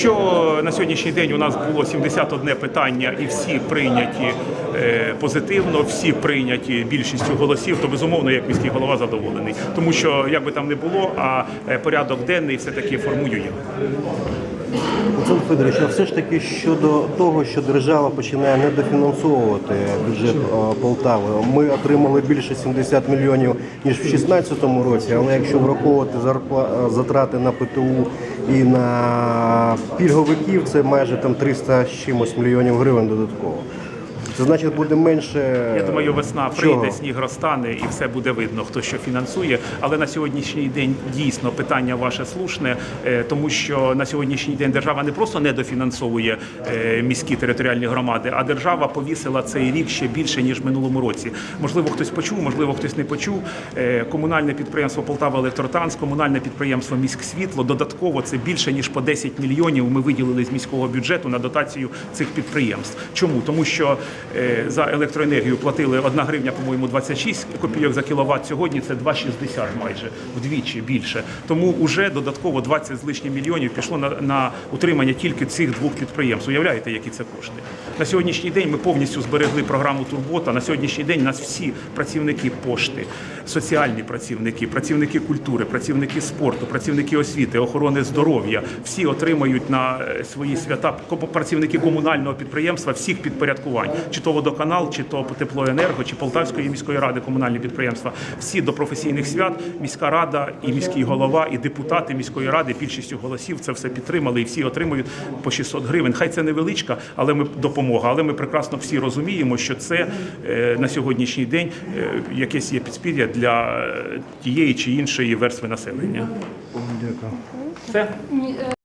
Що на сьогоднішній день у нас було 71 питання, і всі прийняті е, позитивно, всі прийняті більшістю голосів, то безумовно, як міський голова задоволений, тому що як би там не було, а е, порядок денний все таки формую я. Олександр Федорович, а все ж таки щодо того, що держава починає недофінансовувати бюджет е, Полтави, ми отримали більше 70 мільйонів ніж в 2016 році. Але якщо враховувати е, затрати на ПТУ і на пільговиків, це майже там 300 з чимось мільйонів гривень додатково. Це значить буде менше. Я думаю, весна чого? прийде, сніг розтане і все буде видно, хто що фінансує. Але на сьогоднішній день дійсно питання ваше слушне, е, тому що на сьогоднішній день держава не просто недофінансовує е, міські територіальні громади, а держава повісила цей рік ще більше ніж в минулому році. Можливо, хтось почув, можливо, хтось не почув. Е, Комунальне підприємство Полтава Електротранс, комунальне підприємство Міськсвітло. Додатково це більше ніж по 10 мільйонів. Ми виділили з міського бюджету на дотацію цих підприємств. Чому? Тому що за електроенергію платили 1 гривня, по-моєму, 26 копійок за кіловат. Сьогодні це 2,60 майже вдвічі більше. Тому вже додатково 20 з лишнім мільйонів пішло на, на утримання тільки цих двох підприємств. Уявляєте, які це кошти? На сьогоднішній день ми повністю зберегли програму Турбота. На сьогоднішній день нас всі працівники пошти, соціальні працівники, працівники культури, працівники спорту, працівники освіти, охорони здоров'я. Всі отримають на е, свої свята працівники комунального підприємства всіх підпорядкувань, чи то водоканал, чи то теплоенерго, чи Полтавської міської ради комунальні підприємства. Всі до професійних свят міська рада і міський голова, і депутати міської ради більшістю голосів це все підтримали, і всі отримують по 600 гривень. Хай це невеличка, але ми допомога. Але ми прекрасно всі розуміємо, що це е, на сьогоднішній день е, якесь є підспір'я для е, тієї чи іншої верстви населення. Дякую. Все.